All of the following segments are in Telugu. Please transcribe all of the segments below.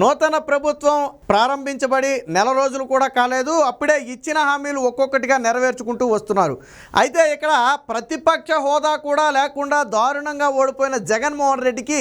నూతన ప్రభుత్వం ప్రారంభించబడి నెల రోజులు కూడా కాలేదు. అప్పుడే ఇచ్చిన హామీలు ఒక్కొక్కటిగా నెరవేర్చుకుంటూ వస్తున్నారు. అయితే ఇక్కడ ప్రతిపక్ష హోదా కూడా లేకుండా దారుణంగా ఓడిపోయిన జగన్మోహన్ రెడ్డికి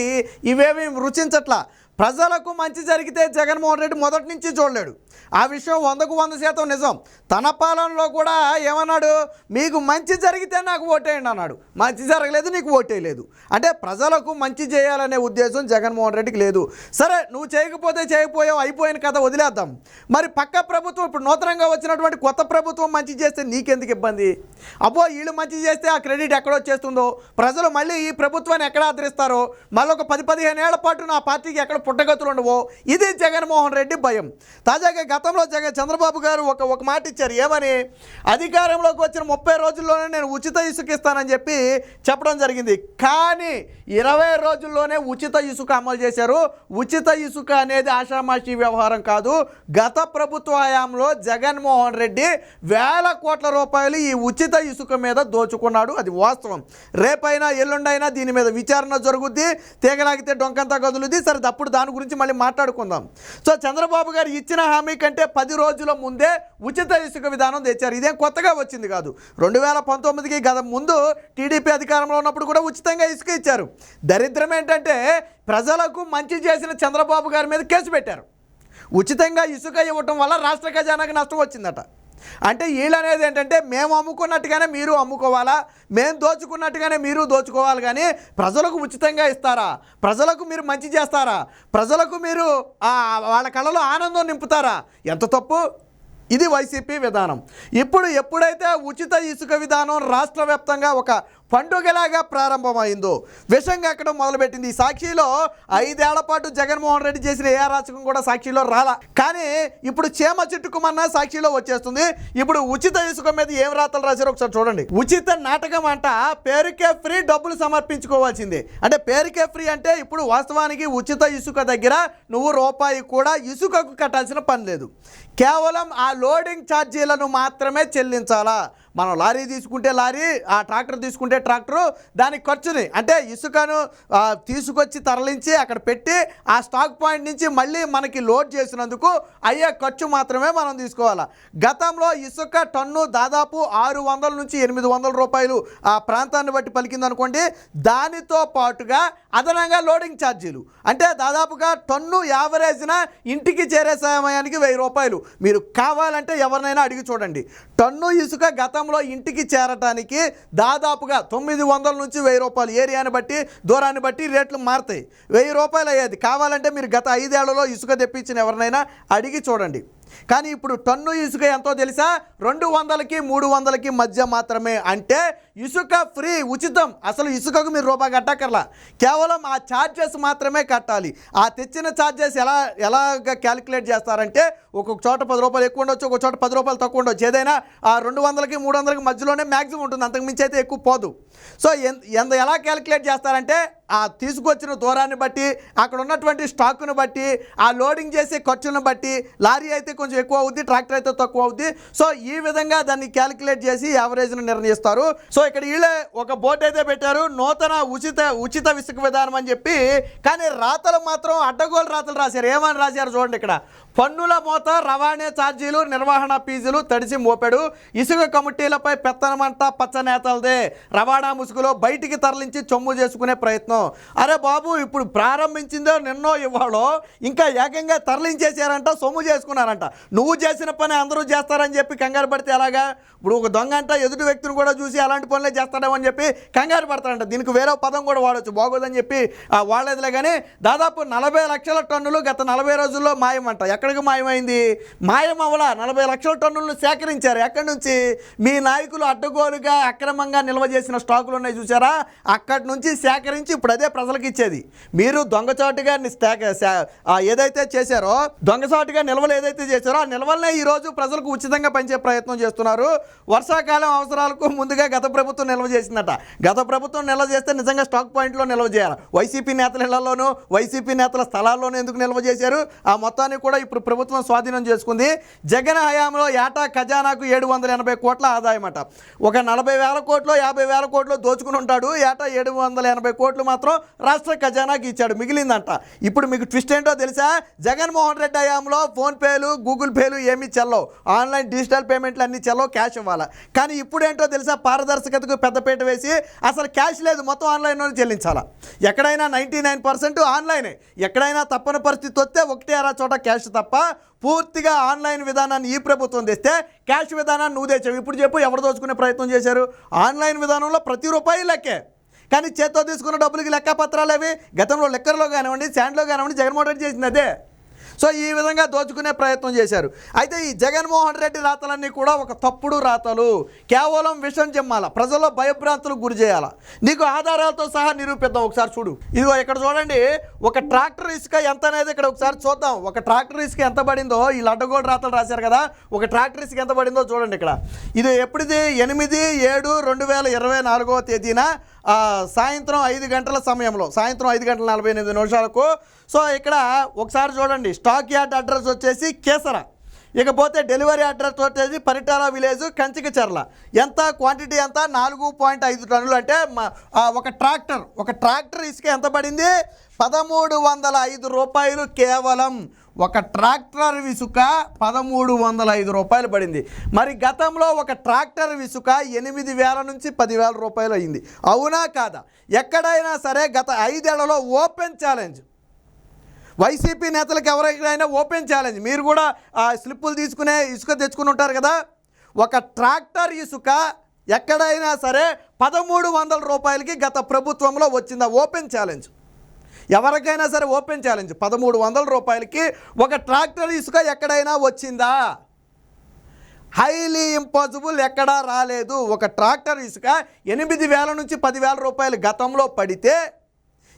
ఇవేమీ రుచించట్లా. ప్రజలకు మంచి జరిగితే జగన్మోహన్ రెడ్డి మొదటి నుంచి చూడలేడు. ఆ విషయం వందకు వంద శాతం నిజం. తన పాలనలో కూడా ఏమన్నాడు? మీకు మంచి జరిగితే నాకు ఓటేయండి అన్నాడు. మంచి జరగలేదు నీకు ఓటేయలేదు. అంటే ప్రజలకు మంచి చేయాలనే ఉద్దేశం జగన్మోహన్ రెడ్డికి లేదు. సరే నువ్వు చేయకపోతే చేయకపోయావు అయిపోయిన కథ వదిలేద్దాం. మరి పక్క ప్రభుత్వం ఇప్పుడు నూతనంగా వచ్చినటువంటి కొత్త ప్రభుత్వం మంచి చేస్తే నీకెందుకు ఇబ్బంది? అబ్బో వీళ్ళు మంచి చేస్తే ఆ క్రెడిట్ ఎక్కడ వచ్చేస్తుందో? ప్రజలు మళ్ళీ ఈ ప్రభుత్వాన్ని ఎక్కడ ఆదరిస్తారో? మళ్ళీ ఒక పది పదిహేను ఏళ్ళ పాటు నా పార్టీకి ఎక్కడ పుట్టగతులు ఉండవో ఇది జగన్మోహన్ రెడ్డి భయం. తాజాగా గతంలో జగన్ చంద్రబాబు గారు ఒక ఒక మాట ఇచ్చారు. ఏమని? అధికారంలోకి వచ్చిన ముప్పై రోజుల్లోనే నేను ఉచిత ఇసుక ఇస్తానని చెప్పి చెప్పడం జరిగింది. కానీ ఇరవై రోజుల్లోనే ఉచిత ఇసుక అమలు చేశారు. ఉచిత ఇసుక అనేది ఆషామాషి వ్యవహారం కాదు. గత ప్రభుత్వ హయాంలో జగన్మోహన్ రెడ్డి వేల కోట్ల రూపాయలు ఈ ఉచిత ఇసుక మీద దోచుకున్నాడు. అది వాస్తవం. రేపైనా ఎల్లుండైనా దీని మీద విచారణ జరుగుద్ది. తీగలాగితే డొంకంతా కదులుద్ది. సరే అప్పుడు దాని గురించి మళ్ళీ మాట్లాడుకుందాం. సో చంద్రబాబు గారు ఇచ్చిన హామీ కంటే పది రోజుల ముందే ఉచిత ఇసుక విధానం తెచ్చారు. ఇదేం కొత్తగా వచ్చింది కాదు. రెండు వేల పంతొమ్మిదికి గత ముందు టీడీపీ అధికారంలో ఉన్నప్పుడు కూడా ఉచితంగా ఇసుక ఇచ్చారు. దరిద్రం ఏంటంటే ప్రజలకు మంచి చేసిన చంద్రబాబు గారి మీద కేసు పెట్టారు. ఉచితంగా ఇసుక ఇవ్వటం వల్ల రాష్ట్ర ఖజానాకి నష్టం వచ్చిందట. అంటే వీళ్ళు అనేది ఏంటంటే మేము అమ్ముకున్నట్టుగానే మీరు అమ్ముకోవాలా మేము దోచుకున్నట్టుగానే మీరు దోచుకోవాలి కానీ ప్రజలకు ఉచితంగా ఇస్తారా? ప్రజలకు మీరు మంచి చేస్తారా? ప్రజలకు మీరు వాళ్ళ కళలో ఆనందం నింపుతారా? ఎంత తప్పు? ఇది వైసీపీ విధానం. ఇప్పుడు ఎప్పుడైతే ఉచిత ఇసుక విధానం రాష్ట్ర వ్యాప్తంగా ఒక పండుగలాగా ప్రారంభమైందో. విషం ఎక్కడం మొదలుపెట్టింది. ఈ సాక్షిలో ఐదేళ్ళ పాటు జగన్మోహన్ రెడ్డి చేసిన ఏ రాచకం కూడా సాక్షిలో రాలా. కానీ ఇప్పుడు చేమ చిట్టుకుమన్నా సాక్షిలో వచ్చేస్తుంది. ఇప్పుడు ఉచిత ఇసుక మీద ఏం రాతలు రాశారో ఒకసారి చూడండి. ఉచిత నాటకం అంట పేరుకే ఫ్రీ డబ్బులు సమర్పించుకోవాల్సిందే. అంటే పేరుకే ఫ్రీ అంటే ఇప్పుడు వాస్తవానికి ఉచిత ఇసుక దగ్గర నువ్వు రూపాయి కూడా ఇసుకకు కట్టాల్సిన పని లేదు. కేవలం ఆ లోడింగ్ ఛార్జీలను మాత్రమే చెల్లించాలా? మనం లారీ తీసుకుంటే లారీ ఆ ట్రాక్టర్ తీసుకుంటే ట్రాక్టరు దానికి ఖర్చుని అంటే ఇసుకను తీసుకొచ్చి తరలించి అక్కడ పెట్టి ఆ స్టాక్ పాయింట్ నుంచి మళ్ళీ మనకి లోడ్ చేసినందుకు అయ్యే ఖర్చు మాత్రమే మనం తీసుకోవాలి. గతంలో ఇసుక టన్ను దాదాపు ఆరు వందల నుంచి ఎనిమిది వందల రూపాయలు ఆ ప్రాంతాన్ని బట్టి పలికింది అనుకోండి దానితో పాటుగా అదనంగా లోడింగ్ ఛార్జీలు. అంటే దాదాపుగా టన్ను యావరేజ్న ఇంటికి చేరే సమయానికి వెయ్యి రూపాయలు. మీరు కావాలంటే ఎవరినైనా అడిగి చూడండి. టన్ను ఇసుక గతంలో ఇంటికి చేరటానికి దాదాపుగా తొమ్మిది వందల నుంచి వెయ్యి రూపాయలు. ఏరియాని బట్టి దూరాన్ని బట్టి రేట్లు మారుతాయి. వెయ్యి రూపాయలు అయ్యేది. కావాలంటే మీరు గత ఐదేళ్ళలో ఇసుక తెప్పించిన ఎవరినైనా అడిగి చూడండి. కానీ ఇప్పుడు టన్ను ఇసుక ఎంతో తెలుసా? రెండు వందలకి మూడు వందలకి మధ్య మాత్రమే. అంటే ఇసుక ఫ్రీ ఉచితం. అసలు ఇసుకకు మీరు రూపాయి కట్టక్కర్లా. కేవలం ఆ ఛార్జెస్ మాత్రమే కట్టాలి. ఆ తెచ్చిన ఛార్జెస్ ఎలా ఎలాగ క్యాలిక్యులేట్ చేస్తారంటే ఒక్కొక్క చోట పది రూపాయలు ఎక్కువ ఉండొచ్చు ఒక చోట పది రూపాయలు తక్కువ ఉండొచ్చు. ఏదైనా ఆ రెండు వందలకి మూడు వందలకి మధ్యలోనే మ్యాక్సిమం ఉంటుంది. అంతకుమించి అయితే ఎక్కువ పోదు. సో ఎంత ఎలా క్యాలిక్యులేట్ చేస్తారంటే ఆ తీసుకొచ్చిన దూరాన్ని బట్టి అక్కడ ఉన్నటువంటి స్టాక్ను బట్టి ఆ లోడింగ్ చేసే ఖర్చులను బట్టి లారీ అయితే కొంచెం ఎక్కువ అవుద్ది ట్రాక్టర్ అయితే తక్కువ అవుద్ది. సో ఈ విధంగా దాన్ని క్యాలిక్యులేట్ చేసి యావరేజ్ను నిర్ణయిస్తారు. సో ఇక్కడ వీళ్ళే ఒక బోర్డు అయితే పెట్టారు నూతన ఉచిత ఉచిత ఇసుక విధానం అని చెప్పి. కానీ రాతలు మాత్రం అడ్డగోలు రాతలు రాశారు. ఏమని రాశారు చూడండి ఇక్కడ. పన్నుల మోత రవాణా ఛార్జీలు నిర్వహణ ఫీజులు తడిసి మోపెడు. ఇసుక కమిటీలపై పెత్తనమంతా పచ్చ నేతలదే రవాణా ముసుగులో బయటికి తరలించి చొమ్ము చేసుకునే ప్రయత్నం. అరే బాబు ఇప్పుడు ప్రారంభించిందో నిన్నో ఇవాళో ఇంకా ఏకంగా తరలించేసారంట సొమ్ము చేసుకున్నారంట. నువ్వు చేసిన పని అందరూ చేస్తారని చెప్పి కంగారు పడితే ఎలాగా? ఇప్పుడు ఒక దొంగ అంట ఎదుటి వ్యక్తిని కూడా చూసి అలాంటి పనులే చేస్తాడేమో అని చెప్పి కంగారు పడతారంట దీనికి వేరే పదం కూడా వాడచ్చు. బాగోదని చెప్పి వాడలేదులే కానీ దాదాపు నలభై లక్షల టన్నులు గత నలభై రోజుల్లో మాయమంట. ఎక్కడికి మాయమైంది? మాయం అవలా నలభై లక్షల టన్నులను సేకరించారు. ఎక్కడి నుంచి? మీ నాయకులు అడ్డగోలుగా అక్రమంగా నిల్వ చేసిన స్టాకులు ఉన్నాయి చూసారా? అక్కడి నుంచి సేకరించి ఇప్పుడు అదే ప్రజలకు ఇచ్చేది. మీరు దొంగచాటుగా ఏదైతే చేశారో దొంగచాటుగా నిల్వలు ఏదైతే చేశారో. ఆ నిల్వలనే ఈరోజు ప్రజలకు ఉచితంగా పంచే ప్రయత్నం చేస్తున్నారు. వర్షాకాలం అవసరాలకు ముందుగా గత ప్రభుత్వం ప్రభుత్వం నిల్వ చేసిందట. గత ప్రభుత్వం నిల్వ చేస్తే నిజంగా స్టాక్ పాయింట్లో నిల్వ చేయాలి. వైసీపీ నేతల ఇళ్ళలోనూ వైసీపీ నేతల స్థలాల్లోనూ ఎందుకు నిల్వ చేశారు? ఆ మొత్తాన్ని కూడా ఇప్పుడు ప్రభుత్వం స్వాధీనం చేసుకుంది. జగన్ హయాంలో ఏటా ఖజానాకు ఏడు వందల ఎనభై కోట్ల ఆదాయం అట ఒక నలభై వేల కోట్లు యాభై వేల కోట్లు దోచుకుని ఉంటాడు. ఏటా ఏడు వందల ఎనభై కోట్లు మాత్రం రాష్ట్ర ఖజానాకి ఇచ్చాడు. మిగిలిందంట. ఇప్పుడు మీకు ట్విస్ట్ ఏంటో తెలుసా? జగన్మోహన్ రెడ్డి హయాంలో ఫోన్పేలు గూగుల్ పేలు ఏమీ చెల్లవు. ఆన్లైన్ డిజిటల్ పేమెంట్లు అన్నీ చెల్లవు క్యాష్ ఇవ్వాలి. కానీ ఇప్పుడు ఏంటో తెలుసా? పారదర్శకతకు పెద్దపీట వేసి అసలు క్యాష్ లేదు మొత్తం ఆన్లైన్లోనే చెల్లించాలా. ఎక్కడైనా నైంటీ నైన్ పర్సెంట్ ఆన్లైనే. ఎక్కడైనా తప్పని పరిస్థితి వస్తే ఒకటే అరా చోట క్యాష్ తప్ప పూర్తిగా ఆన్లైన్ విధానాన్ని ఈ ప్రభుత్వం తెస్తే క్యాష్ విధానాన్ని నువ్వు తెచ్చావు. ఇప్పుడు చెప్పు ఎవరు దోచుకునే ప్రయత్నం చేశారు? ఆన్లైన్ విధానంలో ప్రతి రూపాయి లెక్కే. కానీ చేత్తో తీసుకున్న డబ్బులకి లెక్క పత్రాలు అవి? గతంలో లెక్కర్లో కానివ్వండి శాండ్లో కానివ్వండి జగన్మోహన్ రెడ్డి చేసింది అదే. సో ఈ విధంగా దోచుకునే ప్రయత్నం చేశారు. అయితే ఈ జగన్మోహన్ రెడ్డి రాతలన్నీ కూడా ఒక తప్పుడు రాతలు. కేవలం విషం చెమ్మాల ప్రజల్లో భయభ్రాంతులకు గురి చేయాల. నీకు ఆధారాలతో సహా నిరూపిద్దాం ఒకసారి చూడు. ఇదిగో ఇక్కడ చూడండి ఒక ట్రాక్టర్ ఇసుక ఎంత అనేది ఇక్కడ ఒకసారి చూద్దాం. ఒక ట్రాక్టర్ ఇసుక ఎంత పడిందో ఈ లడ్డగోడు రాతలు రాశారు కదా ఒక ట్రాక్టర్ ఇసుక ఎంత పడిందో చూడండి ఇక్కడ. ఇది ఎప్పుడిది? ఎనిమిది ఏడు రెండు వేల ఇరవై నాలుగవ తేదీన సాయంత్రం ఐదు గంటల సమయంలో సాయంత్రం ఐదు గంటల నలభై ఎనిమిది నిమిషాలకు. సో ఇక్కడ ఒకసారి చూడండి స్టాక్ యార్డ్ అడ్రస్ వచ్చేసి కేసర. ఇకపోతే డెలివరీ అడ్రస్ వచ్చేసి పరిటాల విలేజ్ కంచిక చెర్ల. ఎంత క్వాంటిటీ ఎంత? నాలుగు పాయింట్ ఐదు టన్నులు. అంటే ఒక ట్రాక్టర్ ఒక ట్రాక్టర్ ఇసుక ఎంత పడింది? పదమూడు వందల ఐదు రూపాయలు కేవలం. ఒక ట్రాక్టర్ విసుక పదమూడు వందల ఐదు రూపాయలు పడింది. మరి గతంలో ఒక ట్రాక్టర్ విసుక ఎనిమిది వేల నుంచి పదివేల రూపాయలు అయింది. అవునా కాదా? ఎక్కడైనా సరే గత ఐదేళ్ళలో ఓపెన్ ఛాలెంజ్. వైసీపీ నేతలకు ఎవరికైనా ఓపెన్ ఛాలెంజ్? మీరు కూడా ఆ స్లిప్పులు తీసుకునే ఇసుక తెచ్చుకుని ఉంటారు కదా? ఒక ట్రాక్టర్ ఇసుక ఎక్కడైనా సరే పదమూడు వందల రూపాయలకి గత ప్రభుత్వంలో వచ్చిందా ఓపెన్ ఛాలెంజ్? ఎవరికైనా సరే ఓపెన్ ఛాలెంజ్. పదమూడు వందల రూపాయలకి ఒక ట్రాక్టర్ ఇసుక ఎక్కడైనా వచ్చిందా? హైలీ ఇంపాసిబుల్ ఎక్కడా రాలేదు. ఒక ట్రాక్టర్ ఇసుక ఎనిమిది వేల నుంచి పదివేల రూపాయలు గతంలో పడితే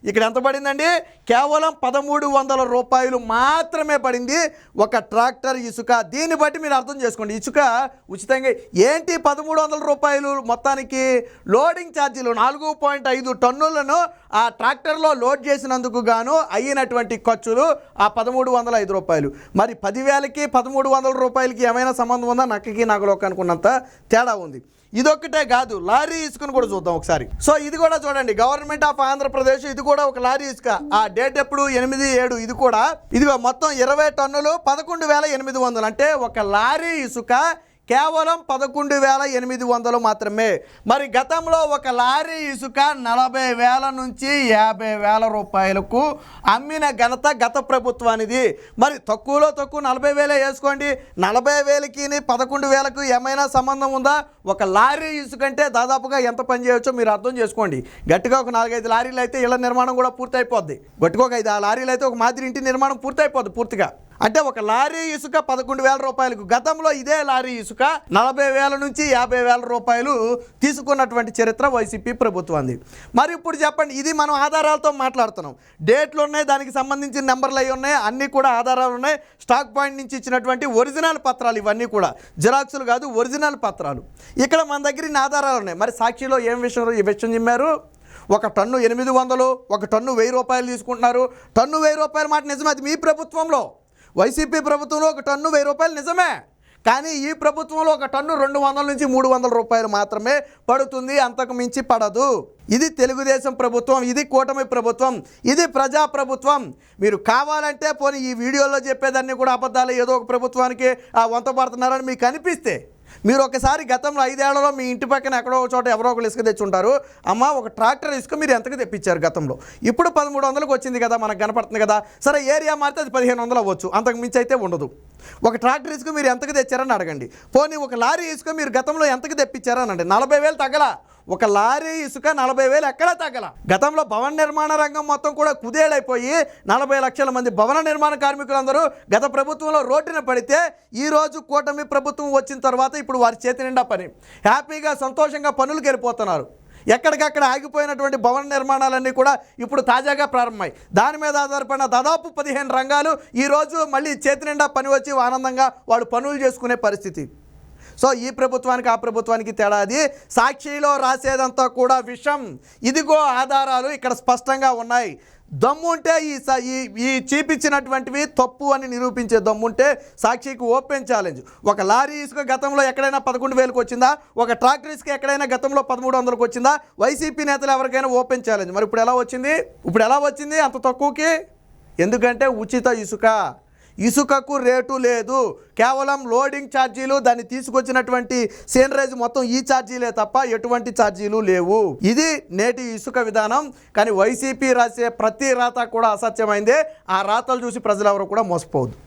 ఇక్కడ ఎంత పడిందండి? కేవలం పదమూడు వందల రూపాయలు మాత్రమే పడింది ఒక ట్రాక్టర్ ఇసుక. దీన్ని బట్టి మీరు అర్థం చేసుకోండి. ఇసుక ఉచితంగా ఏంటి పదమూడు వందల రూపాయలు మొత్తానికి? లోడింగ్ ఛార్జీలు నాలుగు పాయింట్ ఐదు టన్నులను ఆ ట్రాక్టర్లో లోడ్ చేసినందుకు గాను అయినటువంటి ఖర్చులు ఆ పదమూడు వందల ఐదు రూపాయలు. మరి పదివేలకి పదమూడు వందల రూపాయలకి ఏమైనా సంబంధం ఉందా? నక్కకి నాకు అనుకున్నంత తేడా ఉంది. ఇదొక్కటే కాదు లారీ ఇసుకను కూడా చూద్దాం ఒకసారి. సో ఇది కూడా చూడండి గవర్నమెంట్ ఆఫ్ ఆంధ్రప్రదేశ్ ఇది కూడా ఒక లారీ ఇసుక. ఆ డేట్ ఎప్పుడు? ఎనిమిది ఏడు. ఇది కూడా ఇదిగో మొత్తం ఇరవై టన్నులు పదకొండు వేల ఎనిమిది వందలు. అంటే ఒక లారీ ఇసుక కేవలం పదకొండు వేల ఎనిమిది వందలు మాత్రమే. మరి గతంలో ఒక లారీ ఇసుక నలభై వేల నుంచి యాభై వేల రూపాయలకు అమ్మిన ఘనత గత ప్రభుత్వానిది. మరి తక్కువలో తక్కువ నలభై వేలే వేసుకోండి. నలభై వేలకి పదకొండు వేలకు ఏమైనా సంబంధం ఉందా? ఒక లారీ ఇసుక అంటే దాదాపుగా ఎంత పని చేయవచ్చో మీరు అర్థం చేసుకోండి. గట్టిగా ఒక నాలుగైదు లారీలు అయితే ఇళ్ళ నిర్మాణం కూడా పూర్తయిపోద్ది. గట్టిగా ఒక ఐదు ఆ లారీలు అయితే ఒక మాదిరి ఇంటి నిర్మాణం పూర్తయిపోద్ది పూర్తిగా. అంటే ఒక లారీ ఇసుక పదకొండు వేల రూపాయలకు గతంలో ఇదే లారీ ఇసుక నలభై వేల నుంచి యాభై వేల రూపాయలు తీసుకున్నటువంటి చరిత్ర వైసీపీ ప్రభుత్వంది మరి ఇప్పుడు చెప్పండి ఇది మనం ఆధారాలతో మాట్లాడుతున్నాం. డేట్లు ఉన్నాయి దానికి సంబంధించిన నెంబర్లు అవి ఉన్నాయి అన్నీ కూడా ఆధారాలు ఉన్నాయి. స్టాక్ పాయింట్ నుంచి ఇచ్చినటువంటి ఒరిజినల్ పత్రాలు ఇవన్నీ కూడా. జిరాక్సులు కాదు ఒరిజినల్ పత్రాలు. ఇక్కడ మన దగ్గర ఇన్ని ఆధారాలు ఉన్నాయి. మరి సాక్షిలో ఏం విషయం ఈ విషయం చెప్పారు? ఒక టన్ను ఎనిమిది వందలు ఒక టన్ను వెయ్యి రూపాయలు తీసుకుంటున్నారు. టన్ను వెయ్యి రూపాయల మాట నిజమే అది మీ ప్రభుత్వంలో. వైసీపీ ప్రభుత్వంలో ఒక టన్ను వెయ్యి రూపాయలు నిజమే. కానీ ఈ ప్రభుత్వంలో ఒక టన్ను రెండు వందల నుంచి మూడు వందల రూపాయలు మాత్రమే పడుతుంది అంతకు మించి పడదు. ఇది తెలుగుదేశం ప్రభుత్వం ఇది కూటమి ప్రభుత్వం ఇది ప్రజా ప్రభుత్వం. మీరు కావాలంటే పోనీ ఈ వీడియోలో చెప్పేదాన్ని కూడా అబద్ధాలు ఏదో ఒక ప్రభుత్వానికి ఆ వంత పడుతున్నారని మీకు అనిపిస్తే మీరు ఒకసారి గతంలో ఐదేళ్ళలో మీ ఇంటి పక్కన ఎక్కడో ఒక చోట ఎవరో ఒకరు ఇసుక తెచ్చుంటారు. అమ్మ ఒక ట్రాక్టర్ ఇసుక మీరు ఎంతకు తెప్పించారు గతంలో? ఇప్పుడు పదమూడు వందలకు వచ్చింది కదా మనకు కనపడుతుంది కదా. సరే ఏరియా మారితే అది పదిహేను వందలు అవ్వచ్చు. అంతకు మించి అయితే ఉండదు. ఒక ట్రాక్టర్ ఇసుక మీరు ఎంతకు తెచ్చారని అడగండి. పోనీ ఒక లారీ ఇసుక మీరు గతంలో ఎంతకు తెప్పించారని అండి నలభై వేలు తగ్గలా. ఒక లారీ ఇసుక నలభై వేలు ఎక్కడా తగ్గల. గతంలో భవన నిర్మాణ రంగం మొత్తం కూడా కుదేలైపోయి నలభై లక్షల మంది భవన నిర్మాణ కార్మికులందరూ గత ప్రభుత్వంలో రోడ్డున పడితే ఈ రోజు కూటమి ప్రభుత్వం వచ్చిన తర్వాత ఇప్పుడు వారి చేతి నిండా పని. హ్యాపీగా సంతోషంగా పనులకు వెళ్ళిపోతున్నారు. ఎక్కడికక్కడ ఆగిపోయినటువంటి భవన నిర్మాణాలన్నీ కూడా ఇప్పుడు తాజాగా ప్రారంభమై. దాని మీద ఆధారపడిన దాదాపు పదిహేను రంగాలు ఈరోజు మళ్ళీ చేతి నిండా పని వచ్చి ఆనందంగా వాళ్ళు పనులు చేసుకునే పరిస్థితి. సో ఈ ప్రభుత్వానికి ఆ ప్రభుత్వానికి తేడా అది. సాక్షిలో రాసేదంతా కూడా విషం. ఇదిగో ఆధారాలు ఇక్కడ స్పష్టంగా ఉన్నాయి. దమ్ముంటే ఈ స- ఈ ఈ తప్పు అని నిరూపించే దమ్ముంటే సాక్షికి ఓపెన్ ఛాలెంజ్. ఒక లారీ ఇసుక గతంలో ఎక్కడైనా పదకొండు వేలకు వచ్చిందా? ఒక ట్రాక్టర్ ఇసుక ఎక్కడైనా గతంలో పదమూడు వందలకు వచ్చిందా? వైసీపీ నేతలు ఎవరికైనా ఓపెన్ ఛాలెంజ్. మరి ఇప్పుడు ఎలా వచ్చింది? ఇప్పుడు ఎలా వచ్చింది అంత తక్కువకి? ఎందుకంటే ఉచిత ఇసుక. ఇసుకకు రేటు లేదు. కేవలం లోడింగ్ ఛార్జీలు దాన్ని తీసుకొచ్చినటువంటి సేనరైజ్ మొత్తం ఈ ఛార్జీలే తప్ప ఎటువంటి ఛార్జీలు లేవు. ఇది నేటి ఇసుక విధానం. కానీ వైసీపీ రాసే ప్రతి రాత కూడా అసత్యమైందే. ఆ రాతలు చూసి ప్రజలు ఎవరు కూడా మోసపోవద్దు.